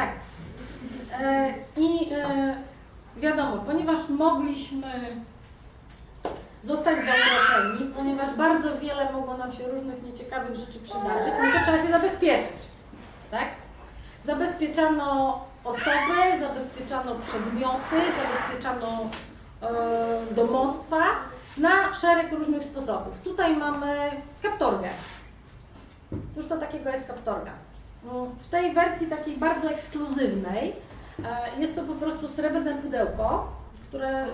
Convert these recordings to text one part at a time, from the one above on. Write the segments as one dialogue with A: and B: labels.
A: tak. E, I e, wiadomo, ponieważ mogliśmy zostać zauroczeni, ponieważ bardzo wiele mogło nam się różnych nieciekawych rzeczy przydarzyć, no to trzeba się zabezpieczyć. Tak? Zabezpieczano osoby, zabezpieczano przedmioty, zabezpieczano e, domostwa na szereg różnych sposobów. Tutaj mamy kaptorgę. Cóż to takiego jest kaptorga? Mm, W tej wersji takiej bardzo ekskluzywnej e, jest to po prostu srebrne pudełko, które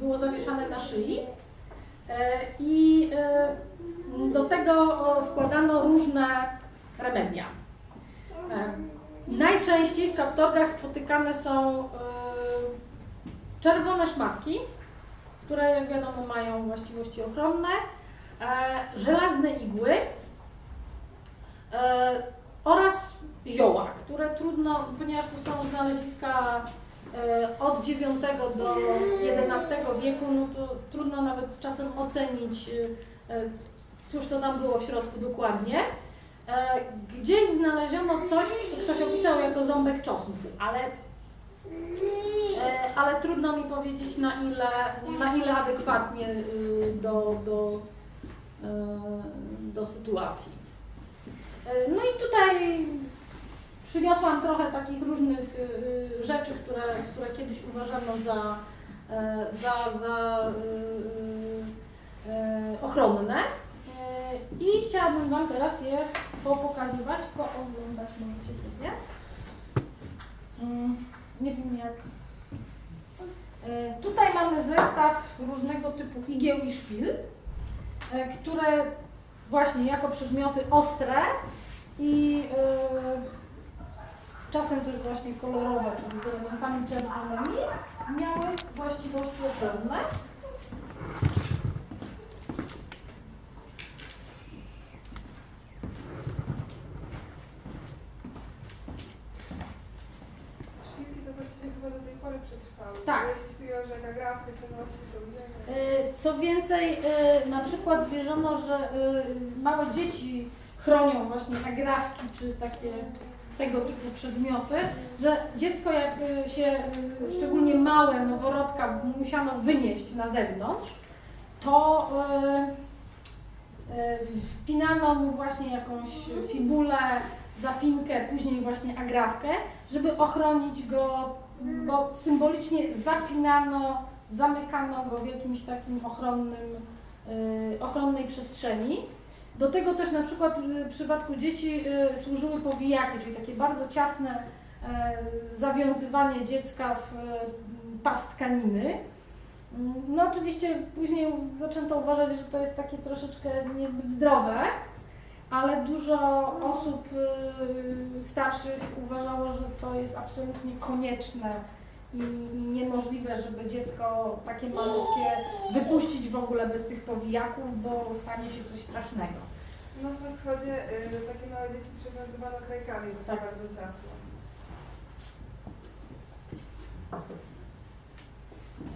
A: było zawieszane na szyi e, i e, do tego wkładano różne remedia. Najczęściej w kaptorgach spotykane są czerwone szmatki, które jak wiadomo mają właściwości ochronne, żelazne igły oraz zioła, które trudno, ponieważ to są znaleziska e, od IX do XI wieku, no to trudno nawet czasem ocenić, e, e, cóż to tam było w środku dokładnie. Gdzieś znaleziono coś, co ktoś opisał jako ząbek czosnku, ale, ale trudno mi powiedzieć na ile, na ile adekwatnie y, do, do, do sytuacji. E, No i tutaj przyniosłam trochę takich różnych y, rzeczy, które, które kiedyś uważano za, e, za, za ochronne. E, I chciałabym Wam teraz je popokazywać, pooglądać możecie sobie. Nie wiem jak. E, Tutaj mamy zestaw różnego typu igieł i szpil, e, które właśnie jako przedmioty ostre i e, czasem też właśnie kolorowe, czyli z elementami czerwonymi, miały właściwości ochronne.
B: Szpilki to właściwie chyba do tej pory przetrwały.
A: Tak.
B: To Jest coś takiego, że jak agrafkę się nosi tą ziemię.
A: E, Co więcej, e, na przykład wierzono, że e, małe dzieci chronią właśnie agrafki czy takie tego typu przedmioty, że dziecko jak e, się, e, szczególnie małe, noworodka musiano wynieść na zewnątrz, to e, e, wpinano mu właśnie jakąś fibulę, zapinkę, później właśnie agrafkę, żeby ochronić go, bo symbolicznie zapinano zamykano go w jakimś takim ochronnym, y, ochronnej przestrzeni. Do tego też na przykład y, w przypadku dzieci y, służyły powijaki, czyli takie bardzo ciasne zawiązywanie dziecka w pas tkaniny. No oczywiście później zaczęto uważać, że to jest takie troszeczkę niezbyt zdrowe, ale dużo osób starszych uważało, że to jest absolutnie konieczne i, i niemożliwe, żeby dziecko takie malutkie wypuścić w ogóle bez tych powijaków, bo stanie się coś strasznego.
B: Nas na wschodzie y, takie małe dzieci przywiązywano krajkami, bo są
A: Tak.
B: bardzo ciasno.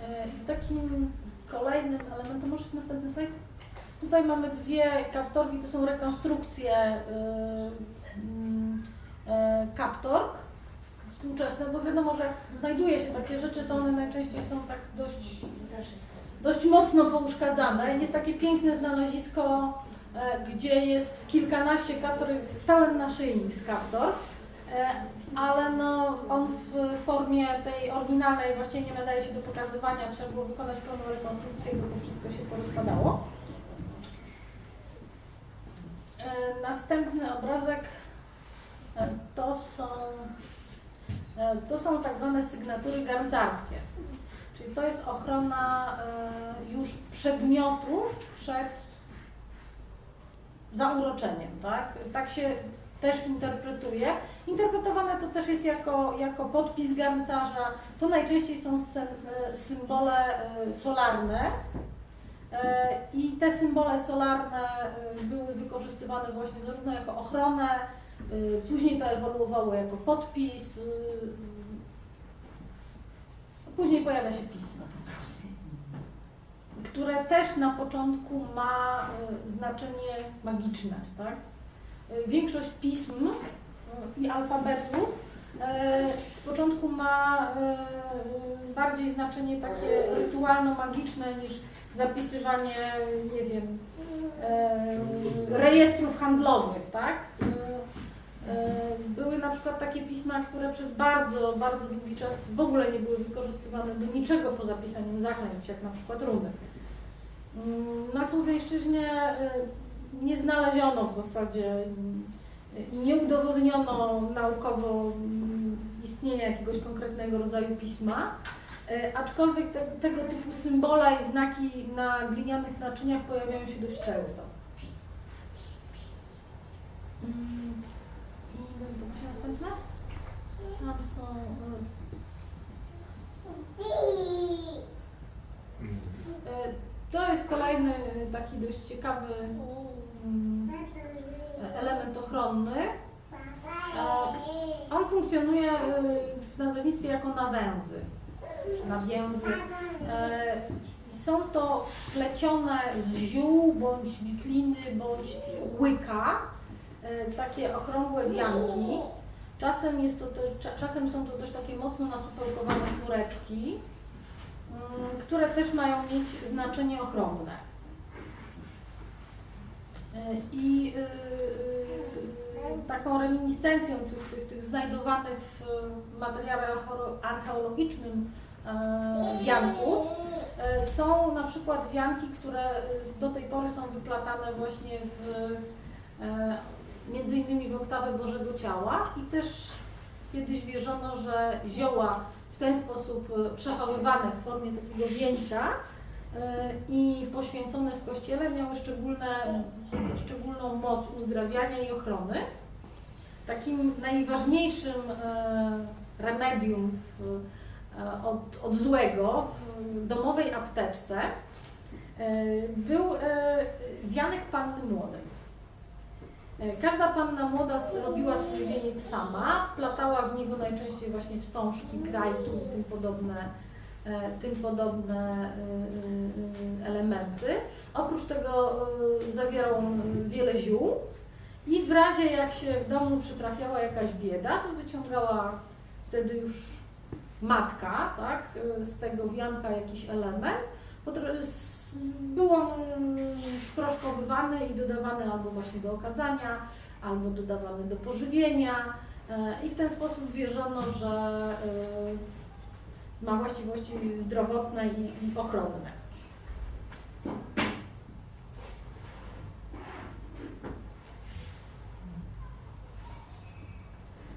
A: E, I takim kolejnym elementem, może następny slajd? Tutaj mamy dwie kaptorgi, to są rekonstrukcje y, mm, e, kaptorg współczesne, bo wiadomo, że jak znajduje się takie rzeczy, to one najczęściej są tak dość, dość mocno pouszkadzane. Jest takie piękne znalezisko, e, gdzie jest kilkanaście kaptorg, jest pełen naszyjnik z kaptorg. E, ale no, on w formie tej oryginalnej właściwie nie nadaje się do pokazywania, trzeba było wykonać pełną rekonstrukcję, bo to wszystko się porozpadało. E, Następny obrazek to są, to są tak zwane sygnatury garncarskie, czyli to jest ochrona e, już przedmiotów przed zauroczeniem, tak? Tak się też interpretuje. Interpretowane to też jest jako, jako podpis garncarza. To najczęściej są e, symbole e, solarne. E, I te symbole solarne e, były wykorzystywane właśnie zarówno jako ochronę, e, później to ewoluowało jako podpis, e, później pojawia się pismo które też na początku ma znaczenie magiczne, tak? Y, Większość pism y, i alfabetów Z początku ma bardziej znaczenie takie rytualno-magiczne niż zapisywanie, nie wiem, rejestrów handlowych, tak? E, Były na przykład takie pisma, które przez bardzo, bardzo długi czas w ogóle nie były wykorzystywane do niczego poza pisaniem zaklęć, jak na przykład runy. Mm, Na Słowiańszczyźnie e, nie znaleziono w zasadzie mm, i nie udowodniono naukowo mm, istnienia jakiegoś konkretnego rodzaju pisma, e, aczkolwiek te, tego typu symbole i znaki na glinianych naczyniach pojawiają się dość często. Mm, I poproszę następne? Tam są. e, e, To jest kolejny e, taki dość ciekawy mm, element ochronny. E, On funkcjonuje e, w nazewnictwie jako nawęzy, czy nawięzy. E, Są to plecione z ziół, bądź wikliny, bądź łyka, e, takie okrągłe wianki. Czasem, jest to cza- czasem są to też takie mocno nasupełkowane sznureczki, mm, które też mają mieć znaczenie ochronne. E, I y, y, taką reminiscencją tych, tych, tych znajdowanych w materiale archeo- archeologicznym wianków są na przykład wianki, które do tej pory są wyplatane właśnie w, między innymi w oktawę Bożego Ciała i też kiedyś wierzono, że zioła w ten sposób e, przechowywane w formie takiego wieńca e, i poświęcone w kościele miały szczególne, szczególną moc uzdrawiania i ochrony. Takim najważniejszym e, remedium w, od, od złego w domowej apteczce był wianek panny młodej. E, Każda panna młoda robiła swój wieniec sama, wplatała w niego najczęściej właśnie wstążki, krajki i tym podobne, e, tym podobne e, elementy. Oprócz tego zawierał wiele ziół i w razie jak się w domu przytrafiała jakaś bieda, to wyciągała wtedy już matka, tak, z tego wianka jakiś element. Był on proszkowywany i dodawany albo właśnie do okadzania, albo dodawany do pożywienia e, i w ten sposób wierzono, że e, ma właściwości zdrowotne i, ochronne.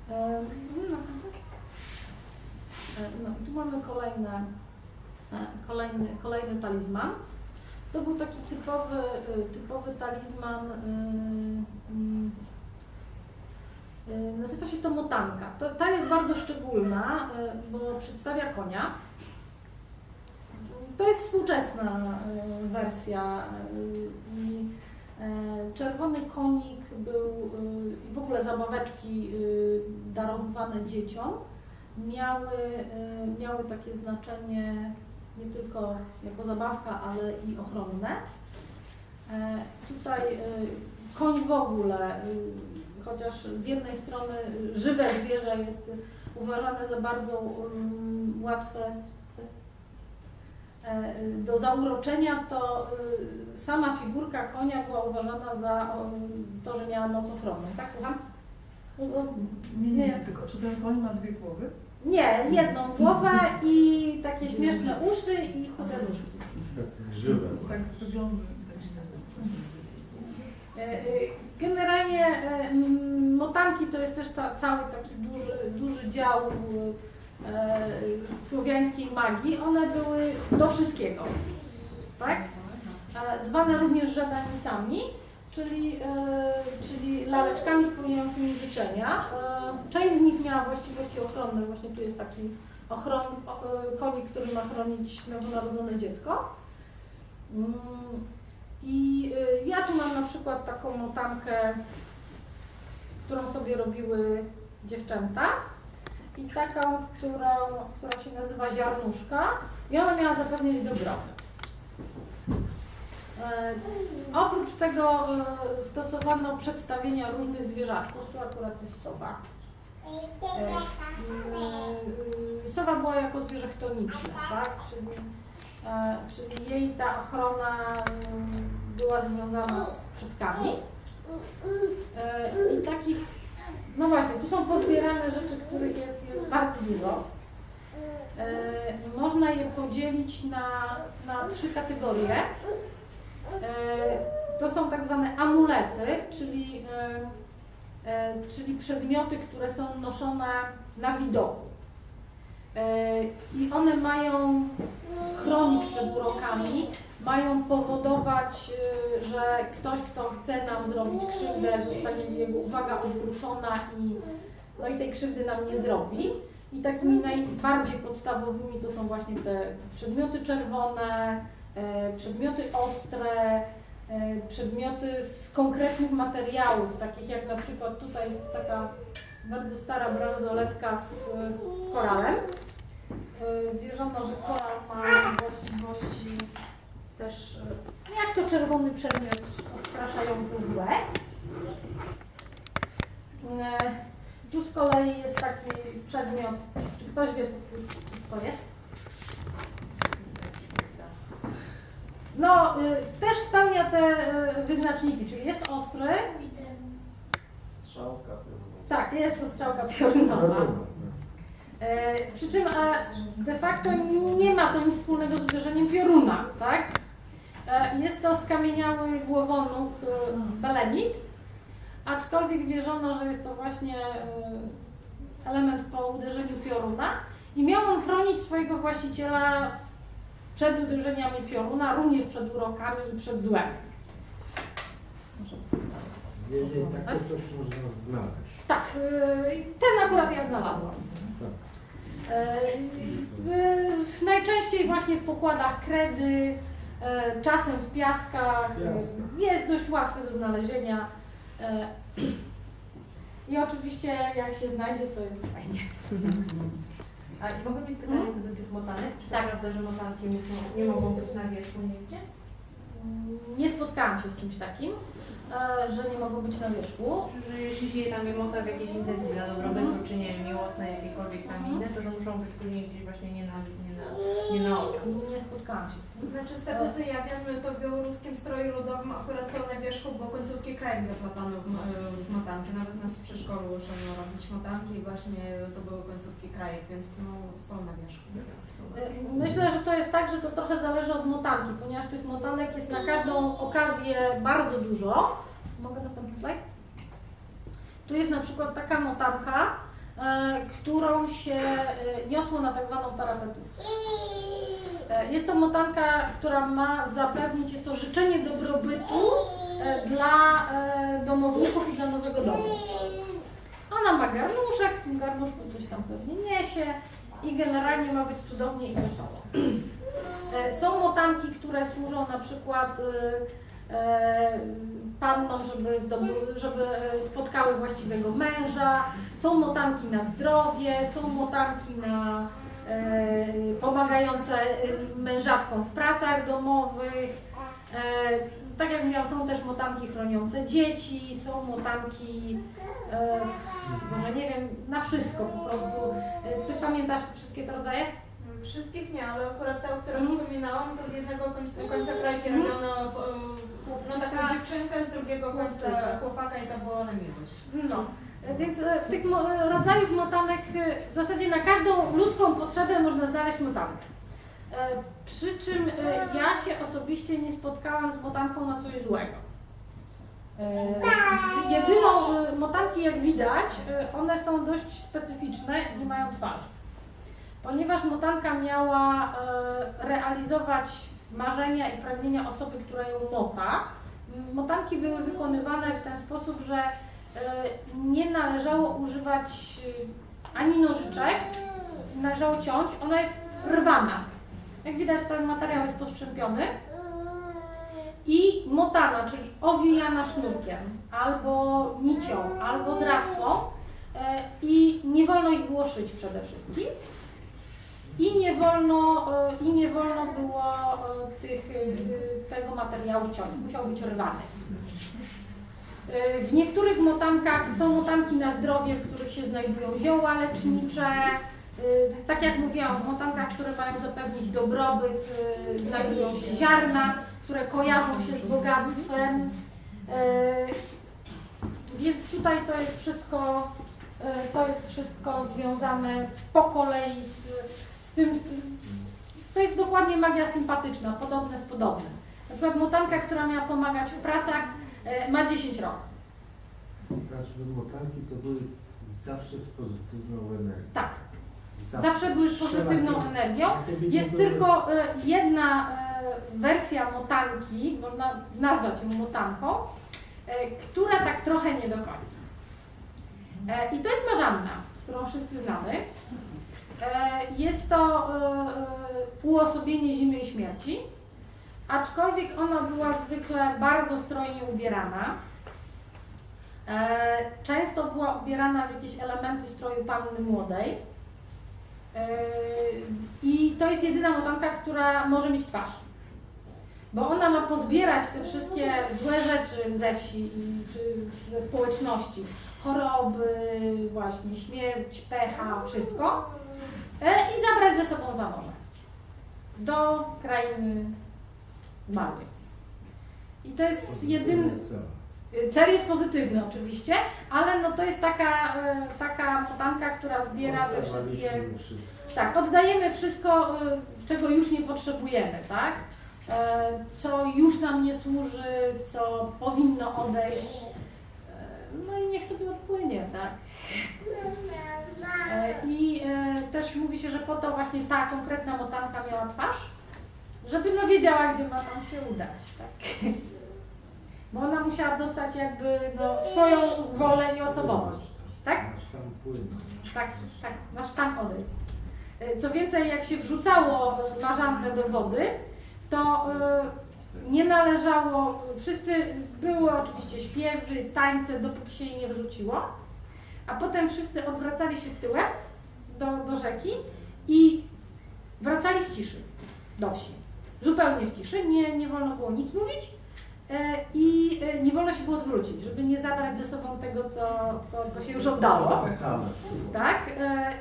A: E, no, No, tu mamy kolejne, kolejny, kolejny talizman. To był taki typowy, e, typowy talizman. mm, e, Nazywa się to motanka. Ta jest bardzo szczególna, bo przedstawia konia. To jest współczesna wersja i e, czerwony konik był w ogóle zabaweczki darowane dzieciom miały, miały takie znaczenie nie tylko jako zabawka, ale i ochronne. E, Tutaj e, koń w ogóle, e, chociaż z jednej strony żywe zwierzę jest uważane za bardzo um, łatwe do zauroczenia, to sama figurka konia była uważana za to, że miała moc ochronną. Tak, słucham?
C: Nie, nie,
A: Nie.
C: tylko czy ten koń ma dwie głowy?
A: Nie, jedną głowę i takie śmieszne uszy i chude nóżki.
D: Grzywe.
C: Tak wygląda. Tak
A: E, e, Generalnie e, motanki to jest też ta, cały taki duży, duży dział e, słowiańskiej magii. One były do wszystkiego, tak? E, Zwane również żadanicami, czyli, e, czyli laleczkami spełniającymi życzenia. E, Część z nich miała właściwości ochronne, właśnie tu jest taki ochron, e, konik, który ma chronić nowonarodzone dziecko. Mm, I ja tu mam na przykład taką motankę, którą sobie robiły dziewczęta i taką, którą, która się nazywa ziarnuszka i ona miała zapewnić dobrobyt. E, oprócz tego e, stosowano przedstawienia różnych zwierzaczków, tu akurat jest soba. E, Sowa była jako zwierzę chtoniczne, tak? Czyli, czyli jej ta ochrona była związana z przodkami. I takich, no właśnie, tu są pozbierane rzeczy, których jest, jest bardzo dużo. Można je podzielić na, na trzy kategorie. E, To są tak zwane amulety, czyli, e, e, czyli przedmioty, które są noszone na widoku. I one mają chronić przed urokami, mają powodować, że ktoś, kto chce nam zrobić krzywdę, zostanie jego uwaga odwrócona i, no i tej krzywdy nam nie zrobi. I takimi najbardziej podstawowymi to są właśnie te przedmioty czerwone, przedmioty ostre, e, przedmioty z konkretnych materiałów, takich jak na przykład tutaj jest taka bardzo stara bransoletka z e, koralem. E, Wierzono, że koral ma właściwości też, e, jak to czerwony przedmiot odstraszający złe. E, Tu z kolei jest taki przedmiot, czy ktoś wie, co to jest? No, y, też spełnia te y, wyznaczniki, czyli jest ostry,
D: Strzałka piorunowa.
A: tak, jest to strzałka piorunowa. E, przy czym de facto nie ma to nic wspólnego z uderzeniem pioruna, tak? Jest to skamieniały głowonóg belemit, aczkolwiek wierzono, że jest to właśnie element po uderzeniu pioruna i miał on chronić swojego właściciela przed uderzeniami pioruna, również przed urokami i przed złem.
D: Jeżeli takie coś można znaleźć.
A: Tak, y, ten akurat ja znalazłam. Y, y, Najczęściej właśnie w pokładach kredy, czasem w piaskach. Jest dość łatwy do znalezienia. I oczywiście jak się znajdzie, to jest fajnie.
E: A mogę mieć pytanie co do tych motanek? Czy
A: Tak.
E: tak prawda, że motanki muszą, nie mogą być na wierzchu nigdzie?
A: Nie spotkałam się z czymś takim, y, że nie mogą być na wierzchu.
E: Że jeśli się je tam je mota w jakiejś intencji dla dobrobytu, czy nie miłosne, jakiekolwiek tam
A: Mhm.
E: inne, to że muszą być później gdzieś właśnie nie na, nie nie na.
A: Nie spotkałam się z tym.
F: Znaczy z tego co ja wiem, to w białoruskim stroju ludowym akurat są na wierzchu, bo końcówki krajek zaplatano w, mo- w motanki. Nawet nas w przedszkolu uczono robić motanki i właśnie to były końcówki krajek, więc no są na wierzchu.
A: Y, Myślę, że to jest tak, że to trochę zależy od motanki, ponieważ tych motanek jest na każdą okazję bardzo dużo. Mogę następny slajd? Tu jest na przykład taka motanka, e, którą się e, niosło na tak zwaną parapetówkę. E, Jest to motanka, która ma zapewnić, jest to życzenie dobrobytu e, dla e, domowników i dla nowego domu. Ona ma garnuszek, w tym garnuszku coś tam pewnie niesie i generalnie ma być cudownie i wesoło. E, Są motanki, które służą na przykład e, pannom, żeby, zdoby, żeby e, spotkały właściwego męża. Są motanki na zdrowie, są motanki na e, pomagające mężatkom w pracach domowych. Tak jak mówiłam, są też motanki chroniące dzieci, są motanki, może nie wiem, na wszystko po prostu. Ty pamiętasz wszystkie te rodzaje?
F: Wszystkich nie, ale akurat ta, o której
A: Mhm.
F: wspominałam, to z jednego końca, końca krajki robiono e, no, taką dziewczynkę, z drugiego końca chłopaka i to było na miłość.
A: No. Więc e, tych mo- e, rodzajów motanek e, w zasadzie na każdą ludzką potrzebę można znaleźć motankę. E, Przy czym e, ja się osobiście nie spotkałam z motanką na coś złego. E, z Jedyną e, motanki, jak widać, e, one są dość specyficzne, nie mają twarzy. Ponieważ motanka miała e, realizować marzenia i pragnienia osoby, która ją mota, motanki były wykonywane w ten sposób, że e, nie należało używać e, ani nożyczek, należało ciąć, ona jest rwana. Jak widać, ten materiał jest postrzępiony i motana, czyli owijana sznurkiem, albo nicią, albo dratwą e, i nie wolno ich było szyć przede wszystkim. I nie wolno, e, i nie wolno było e, tych, e, tego materiału ciąć, musiał być rwany. W niektórych motankach są motanki na zdrowie, w których się znajdują zioła lecznicze. Tak jak mówiłam, w motankach, które mają zapewnić dobrobyt, znajdują się ziarna, które kojarzą się z bogactwem. Więc tutaj to jest wszystko, to jest wszystko związane po kolei z, z tym, to jest dokładnie magia sympatyczna, podobne z podobnym. Na przykład motanka, która miała pomagać w pracach, e, ma 10 rok.
D: Znaczy, motanki to były zawsze z pozytywną energią.
A: Tak, zawsze były z pozytywną energią. Jest tylko e, jedna e, wersja motanki, można nazwać ją motanką, która tak trochę nie do końca. I to jest marzanna, którą wszyscy znamy. E, Jest to e, e, uosobienie zimy i śmierci, aczkolwiek ona była zwykle bardzo strojnie ubierana. E, Często była ubierana w jakieś elementy stroju panny młodej. E, I to jest jedyna motanka, która może mieć twarz. Bo ona ma pozbierać te wszystkie złe rzeczy ze wsi czy ze społeczności. Choroby, właśnie śmierć, pecha, wszystko. E, I zabrać ze sobą za morze. Do krainy zmarłych. I to jest jedyny,
D: Cel.
A: Jest pozytywny oczywiście, ale no to jest taka, e, taka motanka, która zbiera te wszystkie. Tak, oddajemy wszystko, e, czego już nie potrzebujemy, tak? Co już nam nie służy, co powinno odejść. No i niech sobie odpłynie, tak? I e, też mówi się, że po to właśnie ta konkretna motanka miała twarz, żeby no wiedziała, gdzie ma tam się udać, tak? Bo ona musiała dostać jakby no, swoją wolę i osobowość. Tak?
D: Masz tam płynąć.
A: Tak, tak, masz tam odejść. Co więcej, jak się wrzucało marzannę do wody, to e, nie należało, wszyscy, były oczywiście śpiewy, tańce, dopóki się jej nie wrzuciło, a potem wszyscy odwracali się tyłem do, do rzeki i wracali w ciszy do wsi. Zupełnie w ciszy, nie, nie wolno było nic mówić e, i e, nie wolno się było odwrócić, żeby nie zabrać ze sobą tego, co, co, co się już oddało. Tak? E,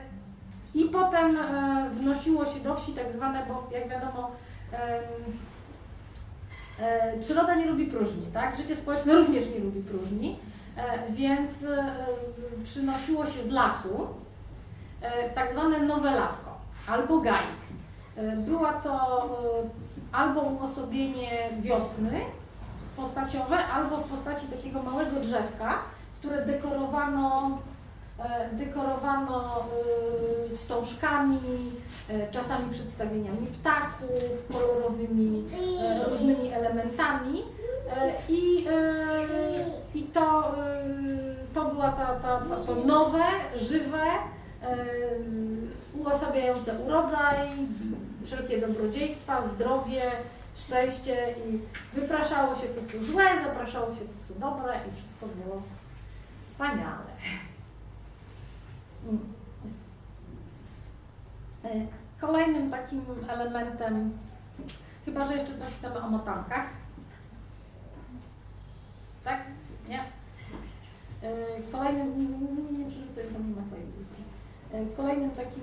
A: I potem wnosiło się do wsi tak zwane, bo jak wiadomo, przyroda nie lubi próżni, tak? Życie społeczne również nie lubi próżni, więc przynosiło się z lasu tak zwane nowelatko albo gajk. E, Była to e, albo uosobienie wiosny postaciowe, albo w postaci takiego małego drzewka, które dekorowano e, dekorowano e, wstążkami, e, czasami przedstawieniami ptaków, kolorowymi e, różnymi elementami e, i, e, i to, e, to była ta, ta, ta, to nowe, żywe, e, uosabiające urodzaj, wszelkie dobrodziejstwa, zdrowie, szczęście i wypraszało się to, co złe, zapraszało się to, co dobre i wszystko było wspaniale. E, Kolejnym takim elementem, chyba że jeszcze coś chcemy o motankach. Tak? Nie? E, Kolejnym, nie, nie, nie, nie przerzucaj, tam nie ma slajdów. E, Kolejnym takim,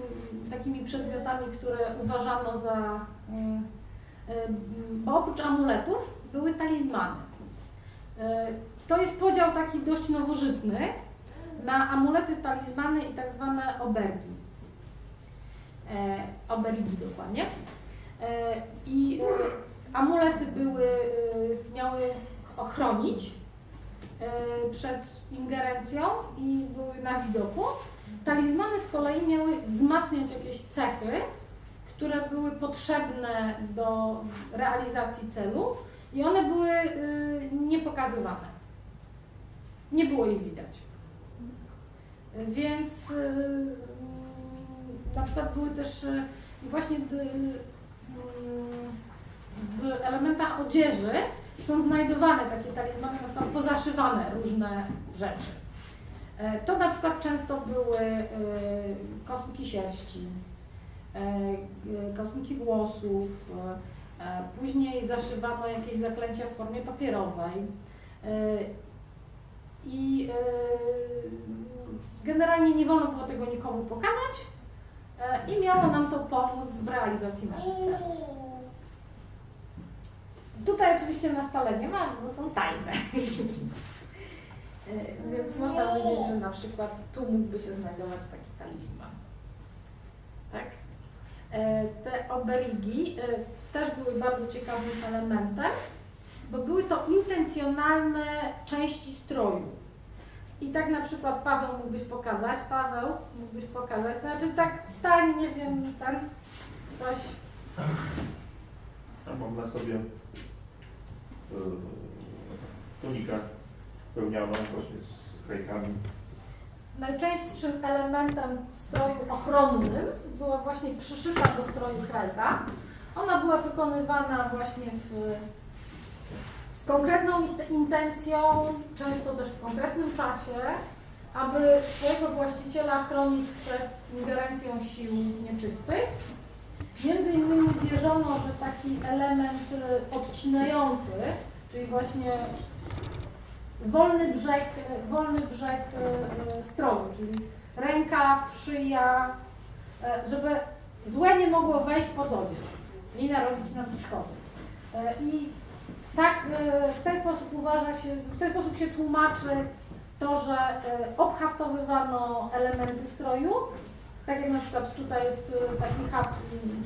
A: takimi przedmiotami, które uważano za, e, bo oprócz amuletów były talizmany. E, To jest podział taki dość nowożytny na amulety, talizmany i tak zwane obergi. E, obergi dokładnie. E, I e, amulety były, e, miały ochronić e, przed ingerencją i były na widoku. Talizmany z kolei miały wzmacniać jakieś cechy, które były potrzebne do realizacji celu i one były y, niepokazywane. Nie było ich widać. Więc y, na przykład były też y, właśnie y, w elementach odzieży są znajdowane takie talizmany, na przykład pozaszywane różne rzeczy. E, To na przykład często były y, kosmiki sierści, e, kosmiki włosów, e, później zaszywano jakieś zaklęcia w formie papierowej. E, i generalnie nie wolno było tego nikomu pokazać e, i miało nam to pomóc w realizacji naszych celów. Tutaj oczywiście na stole nie ma, bo są tajne. E, Więc można powiedzieć, że na przykład tu mógłby się znajdować taki talizman. Tak? E, Te oberigi e, też były bardzo ciekawym elementem, bo były to intencjonalne części stroju. I tak na przykład Paweł mógłbyś pokazać, Paweł mógłbyś pokazać, znaczy tak wstań, nie wiem, tam coś,
G: Ja mam na sobie yy, tunikę właśnie z.
A: Najczęstszym elementem stroju ochronnym była właśnie przyszyta do stroju krajka. Ona była wykonywana właśnie w, z konkretną intencją, często też w konkretnym czasie, aby swojego właściciela chronić przed ingerencją sił nieczystych. Między innymi wierzono, że taki element y, odcinający, czyli właśnie wolny brzeg, wolny brzeg e, e, stroju, czyli rękaw, szyja, e, żeby złe nie mogło wejść pod odzież i narobić nam szkody. E, I tak e, w ten sposób uważa się, w ten sposób się tłumaczy to, że e, obhaftowywano elementy stroju, tak jak na przykład tutaj jest e, taki haft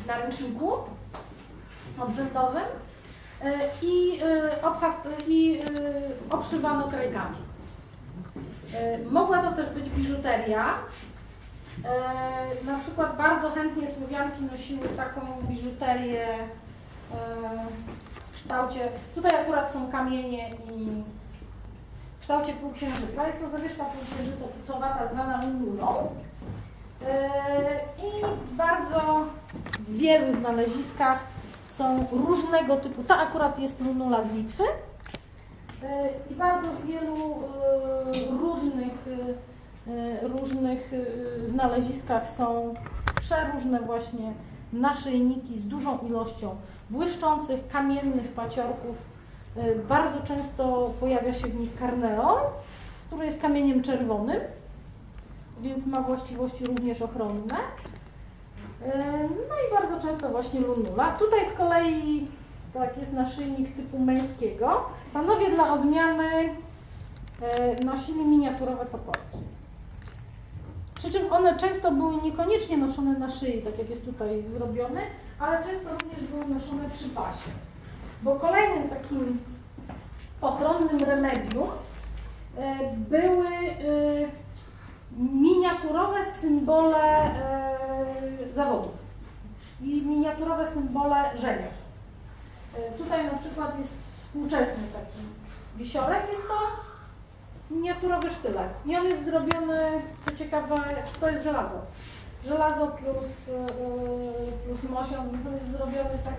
A: na ręczniku obrzędowym, E, i, e, i e, obszywano krajkami. E, Mogła to też być biżuteria. E, Na przykład bardzo chętnie Słowianki nosiły taką biżuterię e, w kształcie, tutaj akurat są kamienie i w kształcie półksiężyca. Jest to zawieszka półksiężycowata zwana lunulą. E, I bardzo w wielu znaleziskach są różnego typu. Ta akurat jest lunula z Litwy. E, I bardzo wielu e, różnych, e, różnych znaleziskach są przeróżne właśnie naszyjniki z dużą ilością błyszczących, kamiennych paciorków. Bardzo często pojawia się w nich karneol, który jest kamieniem czerwonym, więc ma właściwości również ochronne. E, No i bardzo często właśnie lunula. Tutaj z kolei tak jest naszyjnik typu męskiego. Panowie dla odmiany e, nosili miniaturowe toporki. Przy czym one często były niekoniecznie noszone na szyi, tak jak jest tutaj zrobione, ale często również były noszone przy pasie. Bo kolejnym takim ochronnym remedium e, były miniaturowe symbole zawodów i miniaturowe symbole żeniów. E, tutaj na przykład jest współczesny taki wisiorek, jest to miniaturowy sztylet i on jest zrobiony, co ciekawe, to jest żelazo. Żelazo plus, e, plus mosiąc, więc on jest zrobiony tak,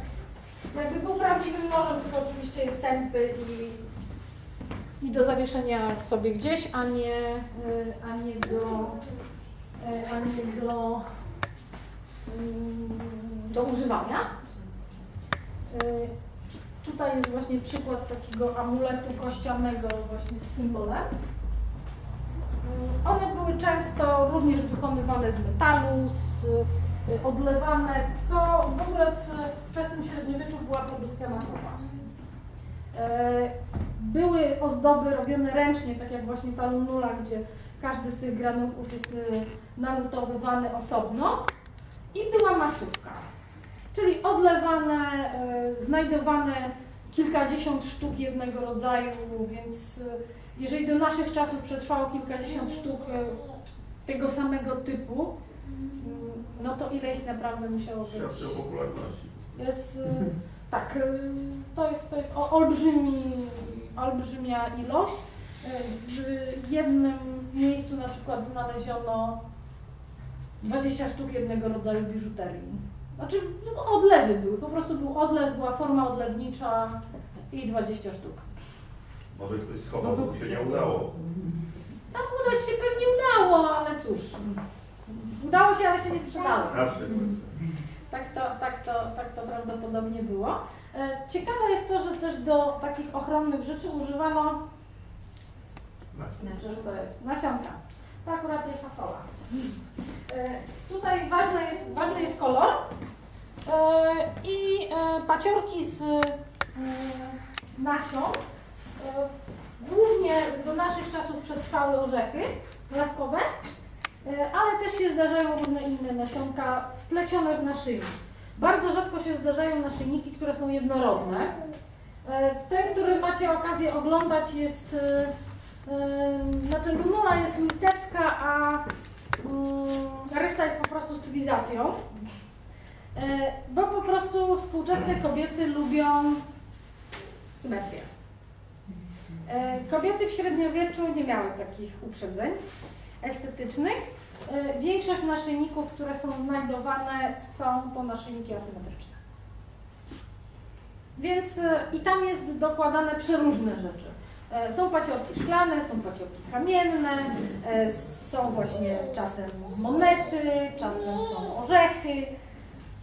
A: jakby był prawdziwym nożem, tylko oczywiście jest tępy i i do zawieszenia sobie gdzieś, a nie, a nie do, a nie do, do używania. Y, Tutaj jest właśnie przykład takiego amuletu kościanego właśnie z symbolem. Y, One były często również wykonywane z metalu, z, y, odlewane. To w ogóle w wczesnym średniowieczu była produkcja masowa. Były ozdoby robione ręcznie, tak jak właśnie ta lunula, gdzie każdy z tych granulków jest nalutowywany osobno. I była masówka, czyli odlewane, e, znajdowane kilkadziesiąt sztuk jednego rodzaju, więc y, jeżeli do naszych czasów przetrwało kilkadziesiąt sztuk e, tego samego typu, no to ile ich naprawdę musiało być?
G: Popularności.
A: Jest, tak, to jest, to jest olbrzymi, olbrzymia ilość. W jednym miejscu na przykład znaleziono 20 sztuk jednego rodzaju biżuterii. Znaczy no, odlewy były, po prostu był odlew, była forma odlewnicza i 20 sztuk.
G: Może ktoś schował, bo mu się nie udało.
A: Tam udać się pewnie udało, ale cóż, udało się, ale się nie sprzedało.
G: Na przykład.
A: Tak to, tak, to, tak to prawdopodobnie było. E, Ciekawe jest to, że też do takich ochronnych rzeczy używano że to jest nasionka. To akurat jest fasola. Tutaj ważny jest, ważny jest kolor e, i e, paciorki z e, nasion. Głównie do naszych czasów przetrwały orzechy laskowe, ale też się zdarzają różne inne nasionka wplecione w naszyjnik. Bardzo rzadko się zdarzają naszyjniki, które są jednorodne. Ten, który macie okazję oglądać jest, znaczy lunula jest litewska, a mm, reszta jest po prostu stylizacją. E, Bo po prostu współczesne kobiety lubią symetrię. E, Kobiety w średniowieczu nie miały takich uprzedzeń estetycznych. E, Większość naszyjników, które są znajdowane, są to naszyjniki asymetryczne. Więc i tam jest dokładane przeróżne rzeczy. E, Są paciorki szklane, są paciorki kamienne, e, są właśnie czasem monety, czasem są orzechy.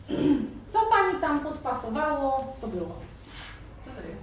A: Co pani tam podpasowało, to było.
E: Co to jest?